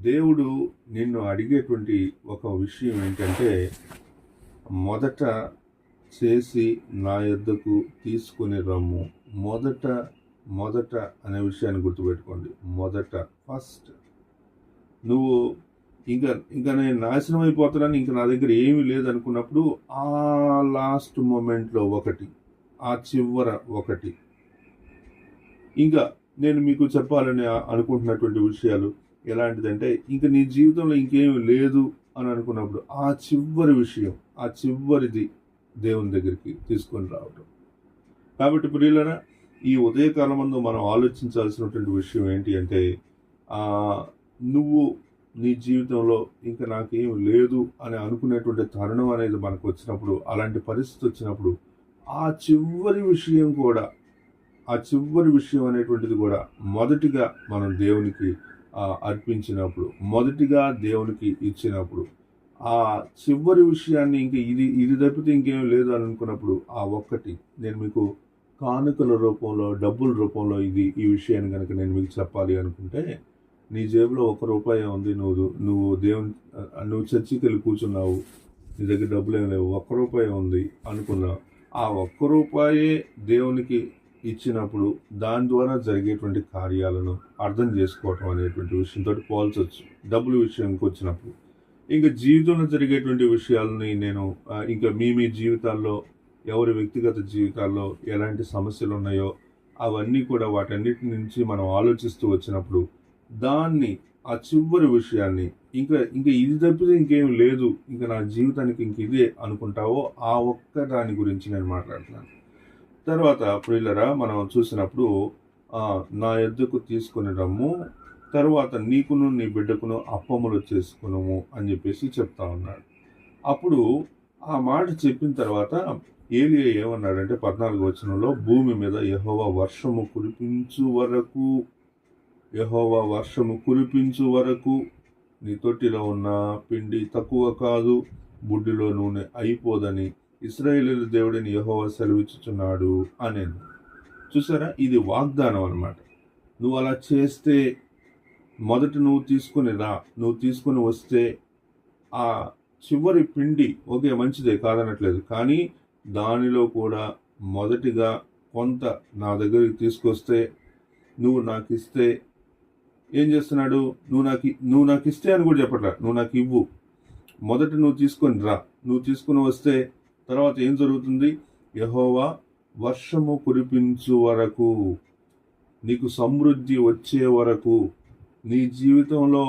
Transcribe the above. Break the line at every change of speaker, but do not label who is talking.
దేవుడు నిన్ను అడిగేటువంటి ఒక విషయం ఏంటంటే మొదట చేసి నా యొద్దకు తీసుకొని రమ్ము. మొదట మొదట అనే విషయాన్ని గుర్తుపెట్టుకోండి. మొదట ఫస్ట్. నువ్వు ఇంకా ఇంకా నేను నాశనం అయిపోతున్నాను ఇంకా నా దగ్గర ఏమీ లేదనుకున్నప్పుడు ఆ లాస్ట్ మూమెంట్లో ఒకటి ఆ చివర ఒకటి. ఇంకా నేను మీకు చెప్పాలని అనుకుంటున్నటువంటి విషయాలు ఎలాంటిదంటే ఇంక నీ జీవితంలో ఇంకేమి లేదు అని అనుకున్నప్పుడు ఆ చివరి విషయం ఆ చివరిది దేవుని దగ్గరికి తీసుకొని రావటం. కాబట్టి ప్రియులన ఈ ఉదయకాలమందు మనం ఆలోచించాల్సినటువంటి విషయం ఏంటి అంటే నువ్వు నీ జీవితంలో ఇంకా నాకేం లేదు అని అనుకునేటువంటి తరుణం అనేది మనకు వచ్చినప్పుడు అలాంటి పరిస్థితి వచ్చినప్పుడు ఆ చివరి విషయం కూడా ఆ చివరి విషయం అనేటువంటిది కూడా మొదటిగా మనం దేవునికి అర్పించినప్పుడు మొదటిగా దేవునికి ఇచ్చినప్పుడు ఆ చివరి విషయాన్ని ఇంక ఇది ఇది తప్పితే ఇంకేం లేదు అని అనుకున్నప్పుడు ఆ ఒక్కటి నేను మీకు కానుకల రూపంలో డబ్బుల రూపంలో ఇది ఈ విషయాన్ని కనుక నేను మీకు చెప్పాలి అనుకుంటే నీ జేబులో ఒక రూపాయి ఉంది నువ్వు నువ్వు దేవుని నువ్వు చర్చికి వెళ్ళి కూర్చున్నావు నీ దగ్గర డబ్బులు ఏం లేవు ఒక్క రూపాయి ఉంది అనుకున్నావు ఆ ఒక్క రూపాయే దేవునికి ఇచ్చినప్పుడు దాని ద్వారా జరిగేటువంటి కార్యాలను అర్థం చేసుకోవటం అనేటువంటి విషయంతో పోల్చొచ్చు. డబ్బుల విషయంకి వచ్చినప్పుడు. ఇంకా జీవితంలో జరిగేటువంటి విషయాలని నేను ఇంకా మీ మీ జీవితాల్లో ఎవరి వ్యక్తిగత జీవితాల్లో ఎలాంటి సమస్యలు ఉన్నాయో అవన్నీ కూడా వాటన్నిటి నుంచి మనం ఆలోచిస్తూ వచ్చినప్పుడు దాన్ని ఆ చివరి విషయాన్ని ఇంకా ఇంకా ఇది తప్పితే ఇంకేం లేదు ఇంకా నా జీవితానికి ఇంక ఇదే అనుకుంటావో ఆ ఒక్క దాని గురించి నేను మాట్లాడుతున్నాను. తర్వాత ప్రియులరా మనం చూసినప్పుడు నా ఎద్దుకు తీసుకుని రమ్ము తర్వాత నీకును నీ బిడ్డకును అప్పములు చేసుకునము అని చెప్పేసి చెప్తా ఉన్నాడు. అప్పుడు ఆ మాట చెప్పిన తర్వాత ఏలియా ఏమన్నాడంటే పద్నాలుగు వచనంలో భూమి మీద యహోవ వర్షము కురిపించు వరకు యహోవ వర్షము కురిపించు వరకు నీ తొట్టిలో ఉన్న పిండి తక్కువ కాదు బుడ్డిలో నూనె అయిపోదని ఇస్రాయేలీల దేవుడిని యహోవా సెలవిచ్చుచున్నాడు అనేది. చూసారా? ఇది వాగ్దానం అన్నమాట. నువ్వు అలా చేస్తే మొదట నువ్వు తీసుకుని రా నువ్వు తీసుకుని వస్తే ఆ చివరి పిండి ఓకే మంచిదే కాదనట్లేదు. కానీ దానిలో కూడా మొదటిగా కొంత నా దగ్గరికి తీసుకొస్తే నువ్వు నాకు ఇస్తే ఏం చేస్తున్నాడు? నువ్వు నాకు నువ్వు నాకు ఇస్తే అని కూడా చెప్పట్లా. నువ్వు నాకు ఇవ్వు మొదట నువ్వు తీసుకొని రా. నువ్వు తీసుకుని వస్తే తర్వాత ఏం జరుగుతుంది? యహోవా వర్షము కురిపించు వరకు నీకు సమృద్ధి వచ్చే వరకు నీ జీవితంలో